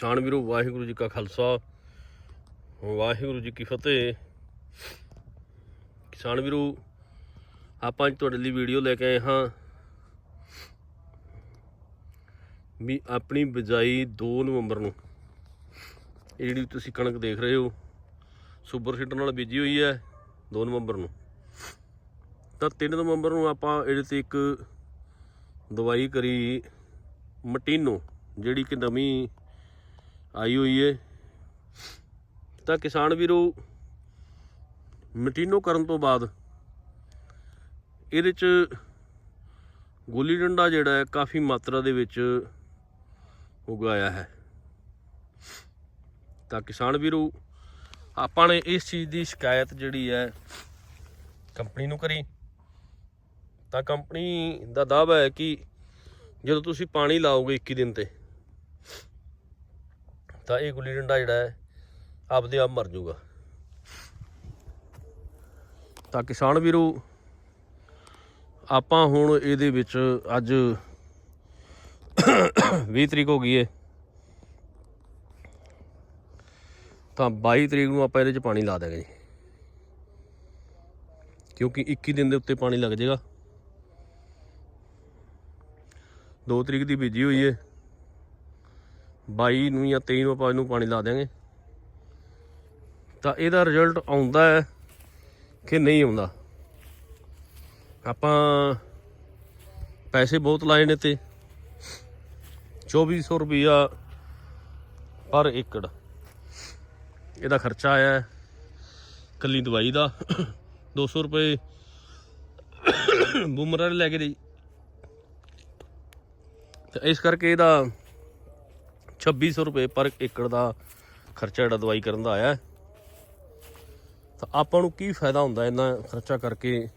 ਕਿਸਾਨ ਵੀਰੋ, ਵਾਹਿਗੁਰੂ ਜੀ ਕਾ ਖਾਲਸਾ। ਵਾਹਿਗੁਰੂ ਜੀ ਕੀ ਫਤਿਹ। ਕਿਸਾਨ ਵੀਰੋ, ਆਪਾਂ ਅੱਜ ਤੁਹਾਡੇ ਲਈ ਵੀਡੀਓ ਲੈ ਕੇ ਆਏ ਹਾਂ। ਵੀ ਆਪਣੀ ਬਿਜਾਈ 2 ਨਵੰਬਰ ਨੂੰ। ਇਹ ਜਿਹੜੀ ਤੁਸੀਂ ਕਣਕ ਦੇਖ ਰਹੇ ਹੋ, ਸੁਪਰ ਸੀਡਰ ਨਾਲ ਬੀਜੀ ਹੋਈ ਹੈ 2 ਨਵੰਬਰ ਨੂੰ। ਤਾਂ 3 ਨਵੰਬਰ ਨੂੰ ਆਪਾਂ ਇਹਦੇ ਤੇ ਇੱਕ ਦਵਾਈ ਕਰੀ ਮਟੀਨੋ, ਜਿਹੜੀ ਕਿ ਨਵੀਂ ਆਈ ਹੋਈ ਏ। ਤਾਂ ਕਿਸਾਨ ਵੀਰੋ, ਮਟੀਨੋ ਕਰਨ ਤੋਂ ਬਾਅਦ ਇਹਦੇ ਚ ਗੋਲੀ ਡੰਡਾ ਜਿਹੜਾ ਹੈ, ਕਾਫੀ ਮਾਤਰਾ ਦੇ ਵਿੱਚ ਉਗਾਇਆ ਹੈ। ਤਾਂ ਕਿਸਾਨ ਵੀਰੋ, ਆਪਾਂ ਨੇ ਇਸ ਚੀਜ਼ ਦੀ ਸ਼ਿਕਾਇਤ ਜਿਹੜੀ ਹੈ, ਕੰਪਨੀ ਨੂੰ ਕਰੀ। ਤਾਂ ਕੰਪਨੀ ਦਾ ਦਾਅਵਾ ਹੈ ਕਿ ਜਦੋਂ ਤੁਸੀਂ ਪਾਣੀ ਲਾਓਗੇ 21 ਦਿਨ ਤੇ ਤਾਂ ਇਹ ਗੁੱਲੀ ਡੰਡਾ ਜਿਹੜਾ ਹੈ, ਆਪਦੇ ਆਪ ਮਰ ਜਾਊਗਾ। ਤਾਂ ਕਿਸਾਨ ਵੀਰੋ, ਆਪਾਂ ਹੁਣ ਇਹਦੇ ਵਿੱਚ ਅੱਜ 20 ਤਰੀਕ ਹੋ ਗਈ ਏ। ਤਾਂ 22 ਤਰੀਕ ਨੂੰ ਆਪਾਂ ਇਹਦੇ 'ਚ ਪਾਣੀ ਲਾ ਦਾਂਗੇ ਜੀ। ਕਿਉਂਕਿ 21 ਦਿਨ ਦੇ ਉੱਤੇ ਪਾਣੀ ਲੱਗ ਜਾਏਗਾ 2 ਤਰੀਕ ਦੀ ਬੀਜੀ ਹੋਈ ਏ। 22 ਨੂੰ ਜਾਂ 23 ਨੂੰ ਆਪਾਂ ਇਹਨੂੰ ਪਾਣੀ ਲਾ ਦਿਆਂਗੇ। ਤਾਂ ਇਹਦਾ ਰਿਜ਼ਲਟ ਆਉਂਦਾ ਹੈ ਕਿ ਨਹੀਂ ਆਉਂਦਾ। ਆਪਾਂ ਪੈਸੇ ਬਹੁਤ ਲਾਏ ਨੇ ਤੇ 2400 ਰੁਪਇਆ ਪਰ ਏਕੜ। ਇਹਦਾ ਖਰਚਾ ਆਇਆ ਹੈ ਕੱਲੀ ਦਵਾਈ ਦਾ। 200 ਰੁਪਏ ਬੂਮਰਾ ਨੇ ਲੈ ਕੇ ਦੇਈ। ਤੇ ਇਸ ਕਰਕੇ ਇਹਦਾ 2600 ਰੁਪਏ ਪਰ ਏਕੜ ਦਾ ਖਰਚਾ ਜਿਹੜਾ ਦਵਾਈ ਕਰਨ ਦਾ ਆਇਆ ਤਾਂ ਆਪਾਂ ਨੂੰ ਕੀ ਫਾਇਦਾ ਹੁੰਦਾ ਇਹਨਾਂ ਖਰਚਾ ਕਰਕੇ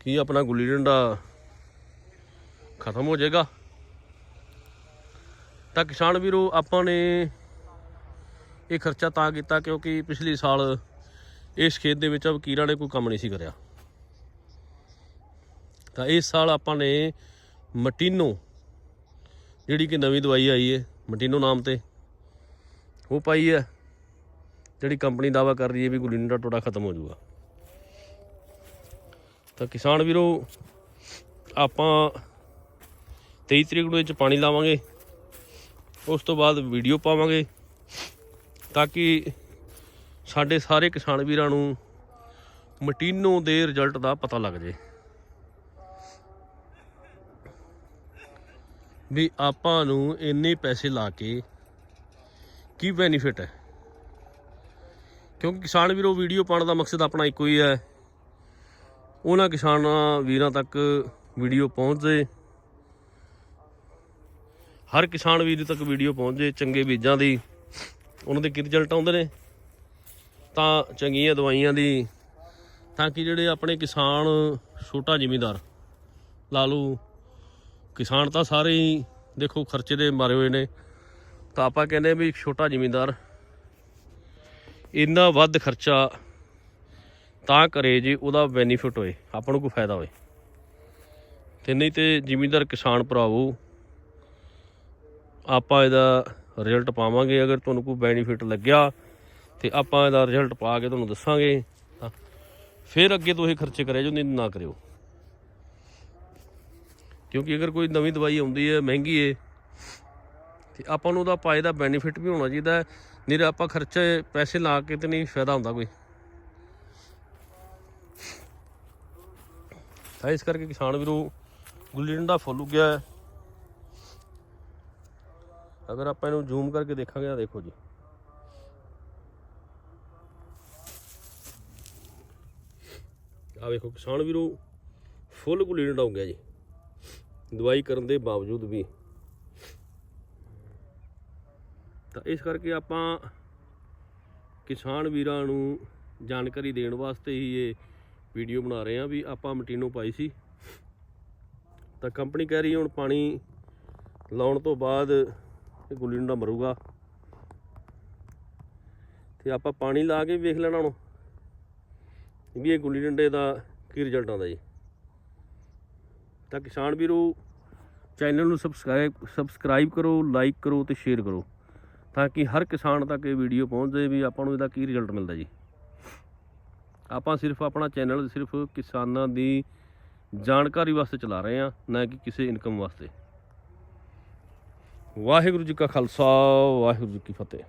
ਕੀ ਆਪਣਾ ਗੁੱਲੀ ਡੰਡਾ ਖਤਮ ਹੋ ਜਾਏਗਾ? ਤਾਂ ਕਿਸਾਨ ਵੀਰੋ, ਆਪਾਂ ਨੇ ਇਹ ਖਰਚਾ ਤਾਂ ਕੀਤਾ ਕਿਉਂਕਿ ਪਿਛਲੇ ਸਾਲ ਇਸ ਖੇਤ ਦੇ ਵਿੱਚ ਵਕੀਰਾਂ ਨੇ ਕੋਈ ਕੰਮ ਨਹੀਂ ਸੀ ਕਰਿਆ। ਤਾਂ ਇਸ ਸਾਲ ਆਪਾਂ ਨੇ ਮਟੀਨੋ, ਜਿਹੜੀ ਕਿ ਨਵੀਂ ਦਵਾਈ ਆਈ ਹੈ ਮਟੀਨੋ ਨਾਮ ਤੇ। ਉਹ ਪਾਈ ਹੈ। ਜਿਹੜੀ ਕੰਪਨੀ ਦਾਵਾ ਕਰ ਰਹੀ ਹੈ ਵੀ ਗੁੱਲੀ ਦਾ ਟੋਟਾ ਖਤਮ ਹੋ ਜਾਊਗਾ। ਤਾਂ ਕਿਸਾਨ ਵੀਰੋ, ਆਪਾਂ 23 ਤਰੀਕ ਨੂੰ ਇਹ 'ਚ ਪਾਣੀ ਲਾਵਾਂਗੇ। ਉਸ ਤੋਂ ਬਾਅਦ ਵੀਡੀਓ ਪਾਵਾਂਗੇ। ਤਾਂ ਕਿ ਸਾਡੇ ਸਾਰੇ ਕਿਸਾਨ ਵੀਰਾਂ ਨੂੰ ਮਟੀਨੋ ਦੇ ਰਿਜ਼ਲਟ ਦਾ ਪਤਾ ਲੱਗ ਜੇ ਵੀ ਆਪਾਂ ਨੂੰ ਇੰਨੇ ਪੈਸੇ ਲਾ ਕੇ ਕੀ ਬੈਨੀਫਿਟ ਹੈ? ਕਿਉਂਕਿ ਕਿਸਾਨ ਵੀਰੋ ਵੀਡੀਓ ਪਾਉਣ ਦਾ ਮਕਸਦ ਆਪਣਾ ਇੱਕੋ ਹੀ ਹੈ। ਉਹਨਾਂ ਕਿਸਾਨਾਂ ਵੀਰਾਂ ਤੱਕ ਵੀਡੀਓ ਪਹੁੰਚ ਜੇ ਹਰ ਕਿਸਾਨ ਵੀਰ ਤੱਕ ਵੀਡੀਓ ਪਹੁੰਚ ਜੇ ਚੰਗੇ ਬੀਜਾਂ ਦੀ। ਉਹਨਾਂ ਦੇ ਕੀ ਰਿਜ਼ਲਟ ਆਉਂਦੇ ਨੇ? ਤਾਂ ਚੰਗੀਆਂ ਦਵਾਈਆਂ ਦੀ। ਤਾਂ ਕਿ ਜਿਹੜੇ ਆਪਣੇ ਕਿਸਾਨ ਛੋਟਾ ਜ਼ਿਮੀਦਾਰ ਲਾ ਲਓ ਕਿਸਾਨ ਤਾਂ ਸਾਰੇ ਹੀ ਦੇਖੋ ਖਰਚੇ ਦੇ ਮਾਰੇ ਹੋਏ ਨੇ। ਤਾਂ ਆਪਾਂ ਕਹਿੰਦੇ ਵੀ ਛੋਟਾ ਜ਼ਿਮੀਂਦਾਰ ਇੰਨਾ ਵੱਧ ਖਰਚਾ ਤਾਂ ਕਰੇ ਜੇ ਉਹਦਾ ਬੈਨੀਫਿਟ ਹੋਏ, ਆਪਾਂ ਨੂੰ ਕੋਈ ਫਾਇਦਾ ਹੋਏ। ਤੇ ਨਹੀਂ ਤੇ ਜ਼ਿਮੀਂਦਾਰ ਕਿਸਾਨ ਭਰਾਵੋ ਆਪਾਂ ਇਹਦਾ ਰਿਜ਼ਲਟ ਪਾਵਾਂਗੇ, ਅਗਰ ਤੁਹਾਨੂੰ ਕੋਈ ਬੈਨੀਫਿਟ ਲੱਗਿਆ ਤੇ ਆਪਾਂ ਇਹਦਾ ਰਿਜ਼ਲਟ ਪਾ ਕੇ ਤੁਹਾਨੂੰ ਦੱਸਾਂਗੇ। ਤਾਂ ਫਿਰ ਅੱਗੇ ਤੋਂ ਇਹ ਖਰਚੇ ਕਰਿਆ ਜੋ, ਨਹੀਂ ਨਾ ਕਰਿਓ। ਕਿਉਂਕਿ ਅਗਰ ਕੋਈ ਨਵੀਂ ਦਵਾਈ ਆਉਂਦੀ ਹੈ, ਮਹਿੰਗੀ ਹੈ, ਤੇ ਆਪਾਂ ਨੂੰ ਉਹਦਾ ਪਾਏ ਦਾ ਬੈਨੀਫਿਟ ਵੀ ਹੋਣਾ ਚਾਹੀਦਾ ਨਹੀਂ ਤਾਂ ਆਪਾਂ ਖਰਚੇ, ਪੈਸੇ ਲਾ ਕੇ ਤੇ ਨਹੀਂ ਫਾਇਦਾ ਹੁੰਦਾ ਕੋਈ। ਤਾਂ ਇਸ ਕਰਕੇ ਕਿਸਾਨ ਵੀਰੋ, ਗੁੱਲੀ ਡੰਡਾ ਫੁੱਲ ਗਿਆ ਹੈ। ਅਗਰ ਆਪਾਂ ਇਹਨੂੰ ਜ਼ੂਮ ਕਰਕੇ ਦੇਖਾਂਗੇ ਤਾਂ ਦੇਖੋ ਜੀ। ਆ ਵੇਖੋ ਕਿਸਾਨ ਵੀਰੋ, ਫੁੱਲ ਗੁੱਲੀ ਡੰਡਾ ਹੋ ਗਿਆ ਜੀ। ਦਵਾਈ ਕਰਨ ਦੇ ਬਾਵਜੂਦ ਵੀ। ਤਾਂ ਇਸ ਕਰਕੇ ਆਪਾਂ ਕਿਸਾਨ ਵੀਰਾਂ ਨੂੰ ਜਾਣਕਾਰੀ ਦੇਣ ਵਾਸਤੇ ਹੀ ਇਹ ਵੀਡੀਓ ਬਣਾ ਰਹੇ ਹਾਂ ਵੀ ਆਪਾਂ ਮਟੀਨੋ ਪਾਈ ਸੀ। ਤਾਂ ਕੰਪਨੀ ਕਹਿ ਰਹੀ ਹੁਣ ਪਾਣੀ ਲਾਉਣ ਤੋਂ ਬਾਅਦ ਇਹ ਗੁੱਲੀ ਡੰਡਾ ਮਰੂਗਾ। ਤੇ ਆਪਾਂ ਪਾਣੀ ਲਾ ਕੇ ਵੇਖ ਲੈਣਾ ਹੁਣ ਵੀ ਇਹ ਗੁੱਲੀ ਡੰਡੇ ਦਾ ਕੀ ਰਿਜ਼ਲਟ ਆਉਂਦਾ ਜੀ। ਤਾਂ ਕਿਸਾਨ ਵੀਰੋ, ਚੈਨਲ ਨੂੰ ਸਬਸਕ੍ਰਾਈਬ ਸਬਸਕ੍ਰਾਈਬ ਕਰੋ, ਲਾਈਕ ਕਰੋ ਤੇ ਸ਼ੇਅਰ ਕਰੋ, ਤਾਂ ਕਿ ਹਰ ਕਿਸਾਨ ਤੱਕ ਇਹ ਵੀਡੀਓ ਪਹੁੰਚ ਜਾਏ ਵੀ ਆਪਾਂ ਨੂੰ ਇਹਦਾ ਕੀ ਰਿਜ਼ਲਟ ਮਿਲਦਾ ਜੀ। ਆਪਾਂ ਸਿਰਫ ਆਪਣਾ ਚੈਨਲ ਸਿਰਫ ਕਿਸਾਨਾਂ ਦੀ ਜਾਣਕਾਰੀ ਵਾਸਤੇ ਚਲਾ ਰਹੇ ਹਾਂ, ਨਾ ਕਿ ਕਿਸੇ ਇਨਕਮ ਵਾਸਤੇ। ਵਾਹਿਗੁਰੂ ਜੀ ਕਾ ਖਾਲਸਾ, ਵਾਹਿਗੁਰੂ ਜੀ ਕੀ ਫਤਿਹ।